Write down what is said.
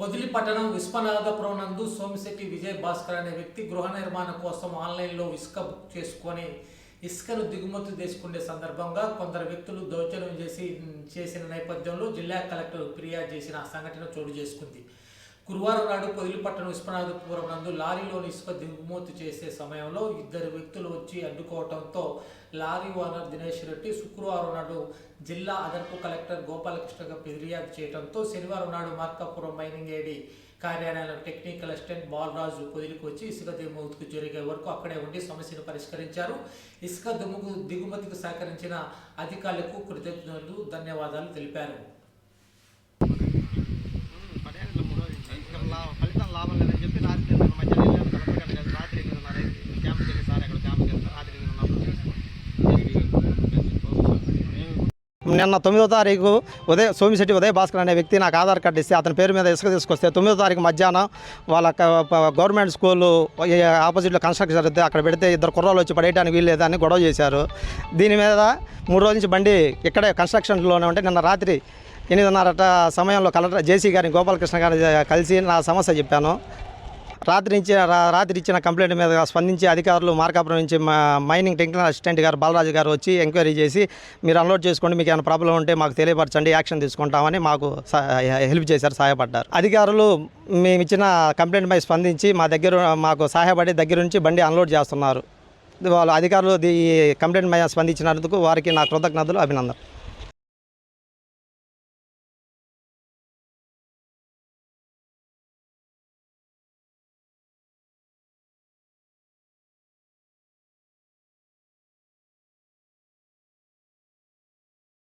Podili పట్టణం విశ్వనాథపురం నందు సోమిశెట్టి విజయ్ భాస్కర్ అనే వ్యక్తి గృహ నిర్మాణం కోసం ఆన్లైన్లో ఇసుక బుక్ చేసుకొని ఇసుకను దిగుమతి చేసుకునే సందర్భంగా కొందరు వ్యక్తులు దౌర్జన్యం చేసి చేసిన నేపథ్యంలో జిల్లా కలెక్టర్ ఫిర్యాదు చేసిన సంఘటన చోటు చేసుకుంది. గురువారం నాడు పొదిలిపట్టణం విశ్వనాథపురం నందు లారీలోని ఇసుక దిగుమతి చేసే సమయంలో ఇద్దరు వ్యక్తులు వచ్చి అడ్డుకోవడంతో లారీ ఓనర్ దినేష్ రెడ్డి శుక్రవారం నాడు జిల్లా అదనపు కలెక్టర్ గోపాలకృష్ణగా ఫిర్యాదు చేయడంతో శనివారం నాడు మార్కాపురం మైనింగ్ ఏడి కార్యాలయంలో టెక్నికల్ అసిస్టెంట్ బాలరాజు పొదిలికి వచ్చి ఇసుక దిగుమతికి జరిగే వరకు అక్కడే ఉండి సమస్యను పరిష్కరించారు. ఇసుక దిగుము దిగుమతికి సహకరించిన అధికారులకు కృతజ్ఞతలు ధన్యవాదాలు తెలిపారు పదిహేనులో మూడు రోజులు ఫలితం లాభం లేదని చెప్పి రాత్రి నేను మధ్యాహ్నం వెళ్ళాను కలెక్టర్ గారిని కలిసి రాత్రి ఎనిమిదిన్నర అయింది. క్యాంప్కి వెళ్ళి సార్ అక్కడ క్యాంప్కి వెళ్తాను రాత్రి ఎనిమిదిన్నర నిన్న తొమ్మిదో తారీఖు ఉదయ సోమిశెట్టి ఉదయ భాస్కర్ అనే వ్యక్తి నాకు ఆధార్ కార్డు ఇస్తే అతని పేరు మీద ఇసుక తీసుకొస్తే తొమ్మిదో తారీఖు మధ్యాహ్నం వాళ్ళ గవర్నమెంట్ స్కూల్ ఆపోజిట్లో కన్స్ట్రక్షన్ జరిగితే అక్కడ పెడితే ఇద్దరు కుర్రాలు వచ్చి పడేయడానికి వీల్లేదని గొడవ చేశారు దీని మీద మూడు రోజుల నుంచి బండి ఇక్కడే కన్స్ట్రక్షన్లోనే ఉంటే నిన్న రాత్రి ఎనిమిదిన్నరట సమయంలో కలెక్టర్ జేసీ గారిని గోపాలకృష్ణ గారిని కలిసి నా సమస్య చెప్పాను. రాత్రి నుంచి రాత్రి ఇచ్చిన కంప్లైంట్ మీద స్పందించి అధికారులు మార్కాపురం నుంచి మైనింగ్ టెక్నికల్ అసిస్టెంట్ గారు బాలరాజు గారు వచ్చి ఎంక్వైరీ చేసి మీరు అన్లోడ్ చేసుకోండి మీకు ఏమైనా ప్రాబ్లం ఉంటే మాకు తెలియపరచండి యాక్షన్ తీసుకుంటామని మాకు సహ- హెల్ప్ చేశారు సహాయపడ్డారు. అధికారులు మేము ఇచ్చిన కంప్లైంట్ పై స్పందించి మా దగ్గర మాకు సహాయపడి దగ్గర నుంచి బండి అన్లోడ్ చేస్తున్నారు. వాళ్ళు అధికారులు ఈ కంప్లైంట్ మీద స్పందించినందుకు వారికి నా కృతజ్ఞతలు అభినందన